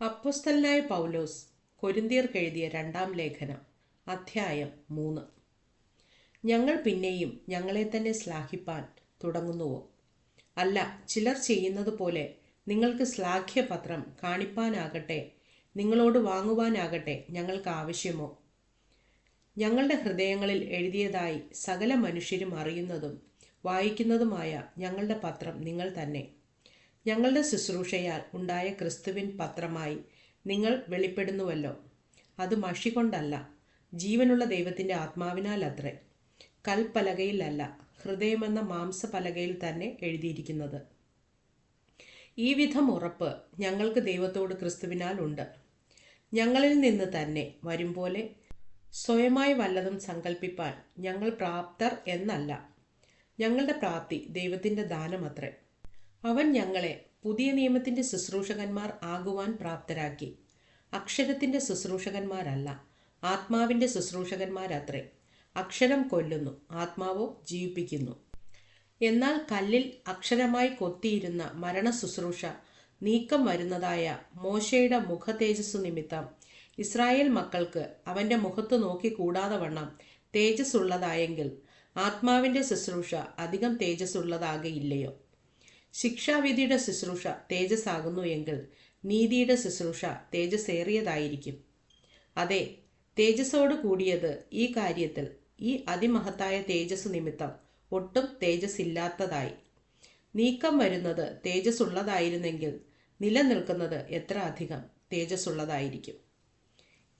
അപ്പുസ്തലനായ പൗലോസ് കൊരിന്തിയർക്ക് എഴുതിയ രണ്ടാം ലേഖനം അധ്യായം മൂന്ന്. ഞങ്ങൾ പിന്നെയും ഞങ്ങളെ തന്നെ ശ്ലാഘിപ്പാൻ തുടങ്ങുന്നുവോ? അല്ല ചിലർ ചെയ്യുന്നത് പോലെ നിങ്ങൾക്ക് ശ്ലാഘ്യപത്രം കാണിപ്പാനാകട്ടെ നിങ്ങളോട് വാങ്ങുവാനാകട്ടെ ഞങ്ങൾക്ക് ആവശ്യമോ? ഞങ്ങളുടെ ഹൃദയങ്ങളിൽ എഴുതിയതായി സകല മനുഷ്യരും അറിയുന്നതും വായിക്കുന്നതുമായ ഞങ്ങളുടെ പത്രം നിങ്ങൾ തന്നെ ഞങ്ങളുടെ ശുശ്രൂഷയാൽ ഉണ്ടായ ക്രിസ്തുവിൻ പത്രമായി നിങ്ങൾ വെളിപ്പെടുന്നുവല്ലോ. അത് മഷി കൊണ്ടല്ല ജീവനുള്ള ദൈവത്തിന്റെ ആത്മാവിനാൽ അത്രേ കൽപ്പലകയിലല്ല ഹൃദയമെന്ന മാംസപലകയിൽ തന്നെ എഴുതിയിരിക്കുന്നത്. ഈ വിധം ഉറപ്പ് ഞങ്ങൾക്ക് ദൈവത്തോട് ക്രിസ്തുവിനാൽ ഉണ്ട്. ഞങ്ങളിൽ നിന്ന് തന്നെ വരും പോലെ സ്വയമായി വല്ലതും സങ്കല്പിപ്പാൻ ഞങ്ങൾ പ്രാപ്തർ എന്നല്ല. ഞങ്ങളുടെ പ്രാപ്തി ദൈവത്തിന്റെ ദാനമത്രേ. അവൻ ഞങ്ങളെ പുതിയ നിയമത്തിന്റെ ശുശ്രൂഷകന്മാർ ആകുവാൻ പ്രാപ്തരാക്കി. അക്ഷരത്തിന്റെ ശുശ്രൂഷകന്മാരല്ല ആത്മാവിന്റെ ശുശ്രൂഷകന്മാരത്രേ. അക്ഷരം കൊല്ലുന്നു ആത്മാവോ ജീവിപ്പിക്കുന്നു. എന്നാൽ കല്ലിൽ അക്ഷരമായി കൊത്തിയിരുന്ന മരണ ശുശ്രൂഷ നീക്കം വരുന്നതായ മോശയുടെ മുഖ തേജസ്സു നിമിത്തം ഇസ്രായേൽ മക്കൾക്ക് അവന്റെ മുഖത്ത് നോക്കിക്കൂടാതെ വണ്ണം തേജസ്സുള്ളതായെങ്കിൽ ആത്മാവിന്റെ ശുശ്രൂഷ അധികം തേജസ്സുള്ളതാകയില്ലയോ? ശിക്ഷാവിധിയുടെ ശുശ്രൂഷ തേജസ്സാകുന്നു എങ്കിൽ നീതിയുടെ ശുശ്രൂഷ തേജസ്സേറിയതായിരിക്കും. അതെ തേജസ്സോട് കൂടിയത് ഈ കാര്യത്തിൽ ഈ അതിമഹത്തായ തേജസ് നിമിത്തം ഒട്ടും തേജസ് ഇല്ലാത്തതായി നീക്കം വരുന്നത് തേജസ് ഉള്ളതായിരുന്നെങ്കിൽ നിലനിൽക്കുന്നത് എത്ര അധികം തേജസ് ഉള്ളതായിരിക്കും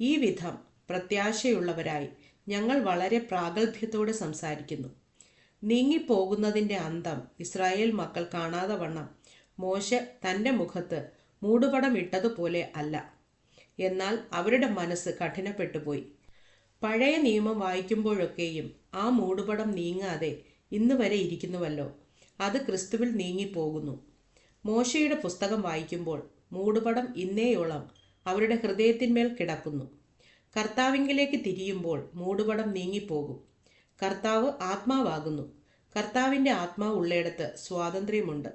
ഈ വിധം പ്രത്യാശയുള്ളവരായി ഞങ്ങൾ വളരെ പ്രാഗൽഭ്യത്തോടെ സംസാരിക്കുന്നു. നീങ്ങിപ്പോകുന്നതിന്റെ അന്തം ഇസ്രായേൽ മക്കൾ കാണാതെ വണ്ണം. മോശ തന്റെ മുഖത്ത് മൂടുപടം ഇട്ടതുപോലെ അല്ല. എന്നാൽ അവരുടെ മനസ്സ് കഠിനപ്പെട്ടുപോയി. പഴയ നിയമം വായിക്കുമ്പോഴൊക്കെയും ആ മൂടുപടം നീങ്ങാതെ ഇന്ന് വരെ ഇരിക്കുന്നുവല്ലോ. അത് ക്രിസ്തുവിൽ നീങ്ങിപ്പോകുന്നു. മോശയുടെ പുസ്തകം വായിക്കുമ്പോൾ മൂടുപടം ഇന്നേയോളം അവരുടെ ഹൃദയത്തിന്മേൽ കിടക്കുന്നു. കർത്താവിങ്കിലേക്ക് തിരിയുമ്പോൾ മൂടുപടം നീങ്ങിപ്പോകും. കർത്താവ് ആത്മാവാകുന്നു. കർത്താവിന്റെ ആത്മാവ് ഉള്ളയിടത്ത് സ്വാതന്ത്ര്യമുണ്ട്.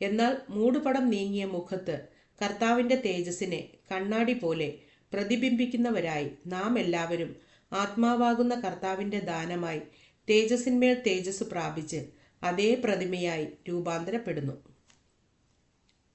എന്നാൽ മൂടുപടം നീങ്ങിയ മുഖത്ത് കർത്താവിന്റെ തേജസ്സിനെ കണ്ണാടി പോലെ പ്രതിബിംബിക്കുന്നവരായി നാം എല്ലാവരും ആത്മാവാകുന്ന കർത്താവിന്റെ ദാനമായി തേജസ്സിന്മേൽ തേജസ് പ്രാപിച്ച് അതേ പ്രതിമയായി രൂപാന്തരപ്പെടുന്നു.